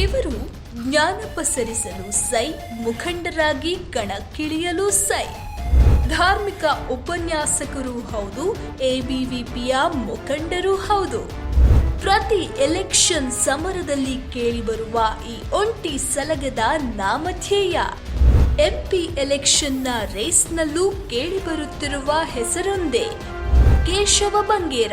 ಇವರು ಜ್ಞಾನ ಪಸರಿಸಲು ಸೈ ಮುಖಂಡರಾಗಿ ಕಣಕ್ಕಿಳಿಯಲು ಸೈ. ಧಾರ್ಮಿಕ ಉಪನ್ಯಾಸಕರು ಹೌದು ಎಬಿವಿಪಿಯ ಮುಖಂಡರು ಹೌದು. ಪ್ರತಿ ಎಲೆಕ್ಷನ್ ಸಮರದಲ್ಲಿ ಕೇಳಿಬರುವ ಈ ಒಂಟಿ ಸಲಗದ ನಾಮಧ್ಯೇಯ ಎಂಪಿ ಎಲೆಕ್ಷನ್ನ ರೇಸ್ನಲ್ಲೂ ಕೇಳಿಬರುತ್ತಿರುವ ಹೆಸರೊಂದೇ, ಕೇಶವ ಬಂಗೇರ.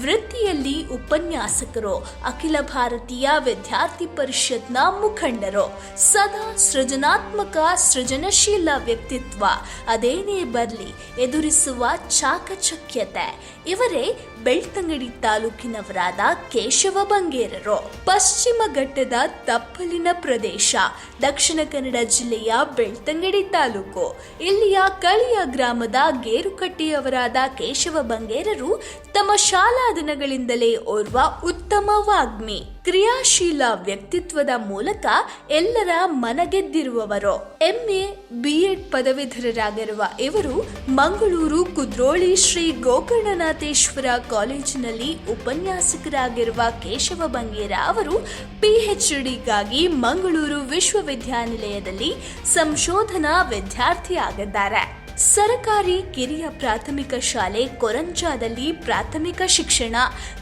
ವೃತ್ತಿಯಲ್ಲಿ ಉಪನ್ಯಾಸಕರು, ಅಖಿಲ ಭಾರತೀಯ ವಿದ್ಯಾರ್ಥಿ ಪರಿಷತ್ನ ಮುಖಂಡರು. ಸದಾ ಸೃಜನಾತ್ಮಕ, ಸೃಜನಶೀಲ ವ್ಯಕ್ತಿತ್ವ. ಅದೇನೇ ಬರಲಿ, ಎದುರಿಸುವ ಚಾಕಚಕ್ಯತೆ. ಇವರೇ ಬೆಳ್ತಂಗಡಿ ತಾಲೂಕಿನವರಾದ ಕೇಶವ ಬಂಗೇರರು. ಪಶ್ಚಿಮ ಘಟ್ಟದ ತಪ್ಪಲಿನ ಪ್ರದೇಶ, ದಕ್ಷಿಣ ಕನ್ನಡ ಜಿಲ್ಲೆಯ ಬೆಳ್ತಂಗಡಿ ತಾಲೂಕು. ಇಲ್ಲಿಯ ಕಳಿಯ ಗ್ರಾಮದ ಗೇರುಕಟ್ಟಿಯವರಾದ ಕೇಶವ ಬಂಗೇರರು ತಮ್ಮ ಶಾಲಾ ದಿನಗಳಿಂದಲೇ ಓರ್ವ ಉತ್ತಮ ವಾಗ್ಮಿ ಕ್ರಿಯಾಶೀಲ ವ್ಯಕ್ತಿತ್ವದ ಮೂಲಕ ಎಲ್ಲರ ಮನಗೆದ್ದಿರುವವರು. ಎಂಎ ಬಿಎಡ್ ಪದವೀಧರರಾಗಿರುವ ಇವರು ಮಂಗಳೂರು ಕುದ್ರೋಳಿ ಶ್ರೀ ಗೋಕರ್ಣನಾಥೇಶ್ವರ ಕಾಲೇಜಿನಲ್ಲಿ ಉಪನ್ಯಾಸಕರಾಗಿರುವ ಕೇಶವ ಬಂಗೇರ ಅವರು ಪಿಎಚ್ಡಿಗಾಗಿ ಮಂಗಳೂರು ವಿಶ್ವವಿದ್ಯಾನಿಲಯದಲ್ಲಿ ಸಂಶೋಧನಾ ವಿದ್ಯಾರ್ಥಿಯಾಗಿದ್ದಾರೆ. ಸರಕಾರಿ ಕಿರಿಯ ಪ್ರಾಥಮಿಕ ಶಾಲೆ ಕೊರಂಜಾದಲ್ಲಿ ಪ್ರಾಥಮಿಕ ಶಿಕ್ಷಣ,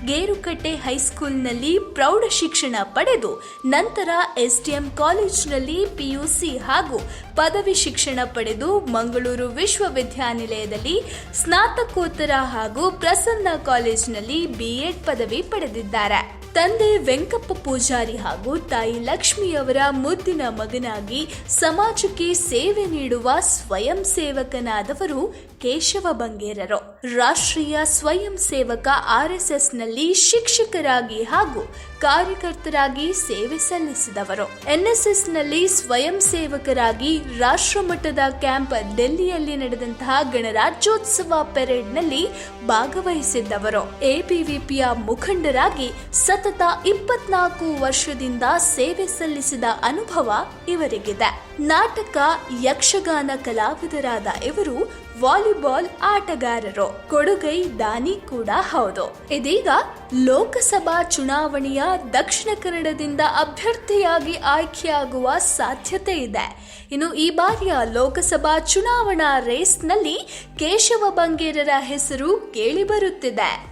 ಗೇರುಕಟ್ಟೆ ಹೈಸ್ಕೂಲ್ನಲ್ಲಿ ಪ್ರೌಢ ಶಿಕ್ಷಣ ಪಡೆದು ನಂತರ ಎಸ್ಡಿಎಂ ಕಾಲೇಜಿನಲ್ಲಿ ಪಿಯುಸಿ ಹಾಗೂ ಪದವಿ ಶಿಕ್ಷಣ ಪಡೆದು ಮಂಗಳೂರು ವಿಶ್ವವಿದ್ಯಾನಿಲಯದಲ್ಲಿ ಸ್ನಾತಕೋತ್ತರ ಹಾಗೂ ಪ್ರಸನ್ನ ಕಾಲೇಜಿನಲ್ಲಿ ಬಿಎಡ್ ಪದವಿ ಪಡೆದಿದ್ದಾರೆ. ತಂದೆ ವೆಂಕಪ್ಪ ಪೂಜಾರಿ ಹಾಗೂ ತಾಯಿ ಲಕ್ಷ್ಮಿಯವರ ಮುದ್ದಿನ ಮಗನಾಗಿ ಸಮಾಜಕ್ಕೆ ಸೇವೆ ನೀಡುವ ಸ್ವಯಂ ಸೇವಕನಾದವರು ಕೇಶವ ಬಂಗೇರರು. ರಾಷ್ಟ್ರೀಯ ಸ್ವಯಂ ಸೇವಕ ಆರ್ಎಸ್ಎಸ್ನಲ್ಲಿ ಶಿಕ್ಷಕರಾಗಿ ಹಾಗೂ ಕಾರ್ಯಕರ್ತರಾಗಿ ಸೇವೆ ಸಲ್ಲಿಸಿದವರು. ಎನ್ಎಸ್ಎಸ್ನಲ್ಲಿ ಸ್ವಯಂ ಸೇವಕರಾಗಿ ರಾಷ್ಟ್ರಮಟ್ಟದ ಕ್ಯಾಂಪ್ ಡೆಲ್ಲಿಯಲ್ಲಿ ನಡೆದಂತಹ ಗಣರಾಜ್ಯೋತ್ಸವ ಪೆರೇಡ್ನಲ್ಲಿ ಭಾಗವಹಿಸಿದ್ದವರು. ಎಬಿವಿಪಿಯ ಮುಖಂಡರಾಗಿ ಸತತ ಇಪ್ಪತ್ನಾಲ್ಕು ವರ್ಷದಿಂದ ಸೇವೆ ಸಲ್ಲಿಸಿದ ಅನುಭವ ಇವರಿಗಿದೆ. ನಾಟಕ ಯಕ್ಷಗಾನ ಕಲಾವಿದರಾದ ಇವರು ವಾಲಿಬಾಲ್ ಆಟಗಾರರು. ಕೊಡುಗೈ ದಾನಿ ಕೂಡ ಹೌದು. ಇದೀಗ ಲೋಕಸಭಾ ಚುನಾವಣೆಯ ದಕ್ಷಿಣ ಕನ್ನಡದಿಂದ ಅಭ್ಯರ್ಥಿಯಾಗಿ ಆಯ್ಕೆಯಾಗುವ ಸಾಧ್ಯತೆ ಇದೆ. ಇನ್ನು ಈ ಬಾರಿಯ ಲೋಕಸಭಾ ಚುನಾವಣಾ ರೇಸ್ನಲ್ಲಿ ಕೇಶವ ಬಂಗೇರರ ಹೆಸರು ಕೇಳಿಬರುತ್ತಿದೆ.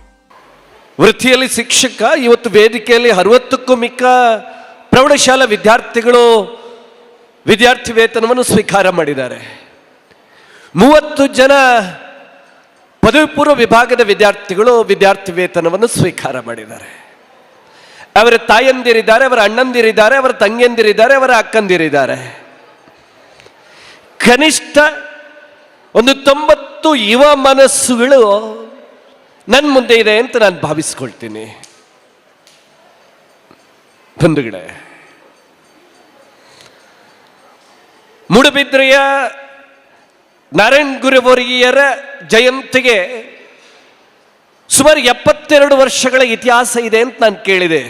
ವೃತ್ತಿಯಲ್ಲಿ ಶಿಕ್ಷಕ, ಇವತ್ತು ವೇದಿಕೆಯಲ್ಲಿ ಅರವತ್ತಕ್ಕೂ ಮಿಕ್ಕ ಪ್ರೌಢಶಾಲಾ ವಿದ್ಯಾರ್ಥಿಗಳು ವಿದ್ಯಾರ್ಥಿ ವೇತನವನ್ನು ಸ್ವೀಕಾರ ಮಾಡಿದ್ದಾರೆ. ಮೂವತ್ತು ಜನ ಪದವಿ ಪೂರ್ವ ವಿಭಾಗದ ವಿದ್ಯಾರ್ಥಿಗಳು ವಿದ್ಯಾರ್ಥಿ ವೇತನವನ್ನು ಸ್ವೀಕಾರ ಮಾಡಿದ್ದಾರೆ. ಅವರ ತಾಯಂದಿರಿದ್ದಾರೆ, ಅವರ ಅಣ್ಣಂದಿರಿದ್ದಾರೆ, ಅವರ ತಂಗಿಯಂದಿರಿದ್ದಾರೆ, ಅವರ ಅಕ್ಕಂದಿರಿದ್ದಾರೆ. ಕನಿಷ್ಠ ಒಂದು ತೊಂಬತ್ತು ಯುವ ಮನಸ್ಸುಗಳು ನನ್ನ ಮುಂದೆ ಇದೆ ಅಂತ ನಾನು ಭಾವಿಸ್ಕೊಳ್ತೀನಿ. ಬಂಧುಗಳೇ, ಮೂಡುಬಿದ್ರೆಯ ನಾರಾಯಣ್ ಗುರುವರಿಯರ ಜಯಂತಿಗೆ ಸುಮಾರು ಎಪ್ಪತ್ತೆರಡು ವರ್ಷಗಳ ಇತಿಹಾಸ ಇದೆ ಅಂತ ನಾನು ಕೇಳಿದೆ.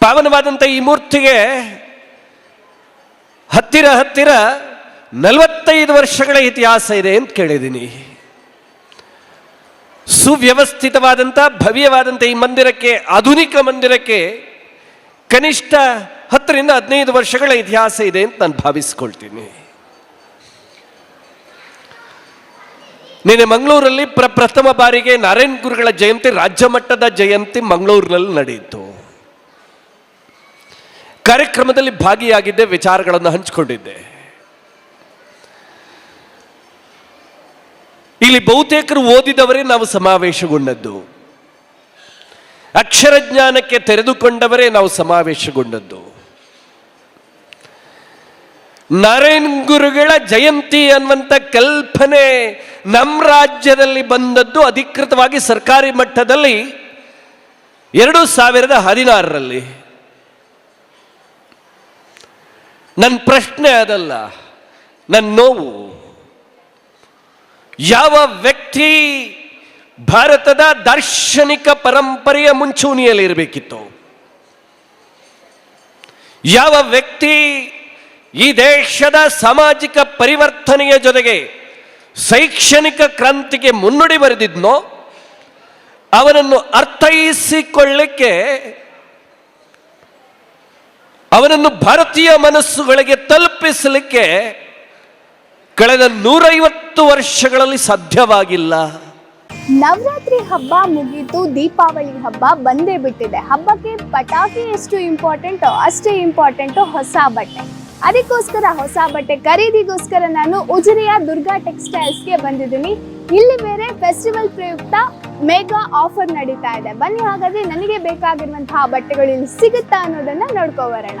ಪಾವನವಾದಂಥ ಈ ಮೂರ್ತಿಗೆ ಹತ್ತಿರ ಹತ್ತಿರ ನಲವತ್ತೈದು ವರ್ಷಗಳ ಇತಿಹಾಸ ಇದೆ ಅಂತ ಕೇಳಿದ್ದೀನಿ. ಸುವ್ಯವಸ್ಥಿತವಾದಂಥ ಭವ್ಯವಾದಂಥ ಈ ಮಂದಿರಕ್ಕೆ, ಆಧುನಿಕ ಮಂದಿರಕ್ಕೆ ಕನಿಷ್ಠ ಹತ್ತರಿಂದ ಹದಿನೈದು ವರ್ಷಗಳ ಇತಿಹಾಸ ಇದೆ ಅಂತ ನಾನು ಭಾವಿಸ್ಕೊಳ್ತೀನಿ. ನಿನ್ನೆ ಮಂಗಳೂರಲ್ಲಿ ಪ್ರ ಪ್ರಥಮ ಬಾರಿಗೆ ನಾರಾಯಣ ಗುರುಗಳ ಜಯಂತಿ, ರಾಜ್ಯ ಮಟ್ಟದ ಜಯಂತಿ ಮಂಗಳೂರಿನಲ್ಲಿ ನಡೆಯಿತು. ಕಾರ್ಯಕ್ರಮದಲ್ಲಿ ಭಾಗಿಯಾಗಿದ್ದೆ, ವಿಚಾರಗಳನ್ನು ಹಂಚಿಕೊಂಡಿದ್ದೆ. ಇಲ್ಲಿ ಬಹುತೇಕರು ಓದಿದವರೇ ನಾವು ಸಮಾವೇಶಗೊಂಡದ್ದು. ಅಕ್ಷರ ಜ್ಞಾನಕ್ಕೆ ತೆರೆದುಕೊಂಡವರೇ ನಾವು ಸಮಾವೇಶಗೊಂಡದ್ದು. ನಾರಾಯಣ್ ಗುರುಗಳ ಜಯಂತಿ ಅನ್ನುವಂಥ ಕಲ್ಪನೆ ನಮ್ಮ ರಾಜ್ಯದಲ್ಲಿ ಬಂದದ್ದು ಅಧಿಕೃತವಾಗಿ ಸರ್ಕಾರಿ ಮಟ್ಟದಲ್ಲಿ ಎರಡು ಸಾವಿರದ ಹದಿನಾರರಲ್ಲಿ. ನನ್ನ ಪ್ರಶ್ನೆ ಅದಲ್ಲ ನನ್ನ ನೋವು. ಯಾವ ವ್ಯಕ್ತಿ ಭಾರತದ ದಾರ್ಶನಿಕ ಪರಂಪರೆಯ ಮುಂಚೂಣಿಯಲ್ಲಿ ಇರಬೇಕಿತ್ತು ಯಾವ ವ್ಯಕ್ತಿ ಈ ದೇಶದ ಸಾಮಾಜಿಕ ಪರಿವರ್ತನೆಯ ಜೊತೆಗೆ ಶೈಕ್ಷಣಿಕ ಕ್ರಾಂತಿಗೆ ಮುನ್ನುಡಿ ಬರೆದಿದ್ನೋ, ಅವನನ್ನು ಅರ್ಥೈಸಿಕೊಳ್ಳಿಕ್ಕೆ ಅವನನ್ನು ಭಾರತೀಯ ಮನಸ್ಸುಗಳಿಗೆ ತಲುಪಿಸಲಿಕ್ಕೆ ಕಳೆದ ನೂರೈವತ್ತು ವರ್ಷಗಳಲ್ಲಿ ಸಾಧ್ಯವಾಗಿಲ್ಲ. ನವರಾತ್ರಿ ಹಬ್ಬ ಮುಗೀತು, ದೀಪಾವಳಿ ಹಬ್ಬ ಬಂದೇ ಬಿಟ್ಟಿದೆ. ಹಬ್ಬಕ್ಕೆ ಪಟಾಕಿ ಎಷ್ಟು ಇಂಪಾರ್ಟೆಂಟೋ ಅಷ್ಟೇ ಇಂಪಾರ್ಟೆಂಟು ಹೊಸ ಬಟ್ಟೆ. ಅದಕ್ಕೋಸ್ಕರ ಹೊಸ ಬಟ್ಟೆ ಖರೀದಿಗೋಸ್ಕರ ನಾನು ಉಜಿರೆಯ ದುರ್ಗಾ ಟೆಕ್ಸ್ಟೈಲ್ಸ್ಗೆ ಬಂದಿದ್ದೀನಿ. ಇಲ್ಲಿ ಬೇರೆ ಫೆಸ್ಟಿವಲ್ ಪ್ರಯುಕ್ತ ಮೇಗಾ ಆಫರ್ ನಡೀತಾ ಇದೆ. ಬನ್ನಿ ಹಾಗಾದ್ರೆ ನನಗೆ ಬೇಕಾಗಿರುವಂತಹ ಬಟ್ಟೆಗಳು ಇಲ್ಲಿ ಸಿಗುತ್ತಾ ಅನ್ನೋದನ್ನ ನೋಡ್ಕೊ ಬರೋಣ.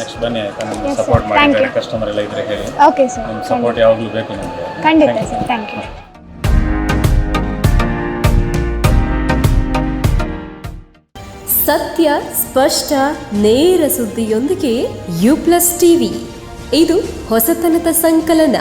ನೆಕ್ಸ್ಟ್ ಬನ್ನಿ ಆಯ್ತಾ? ನಮ್ಗೆ ಸಪೋರ್ಟ್ ಮಾಡಿ. ಕಸ್ಟಮರ್ ಎಲ್ಲ ಇದ್ರೆ ಹೇಳಿ ಓಕೆ ಸರ್ ನಿಮ್ಮ ಸಪೋರ್ಟ್ ಯಾವಾಗಲೂ ಬೇಕು ನಮಗೆ. ಖಂಡಿತ ಸರ್ ಥ್ಯಾಂಕ್ ಯು ಸತ್ಯ ಸ್ಪಷ್ಟ ನೇರ ಸುದ್ದಿಯೊಂದಿಗೆ ಯು ಪ್ಲಸ್ ಟಿವಿ ಇದು ಹೊಸತನದ ಸಂಕಲನ.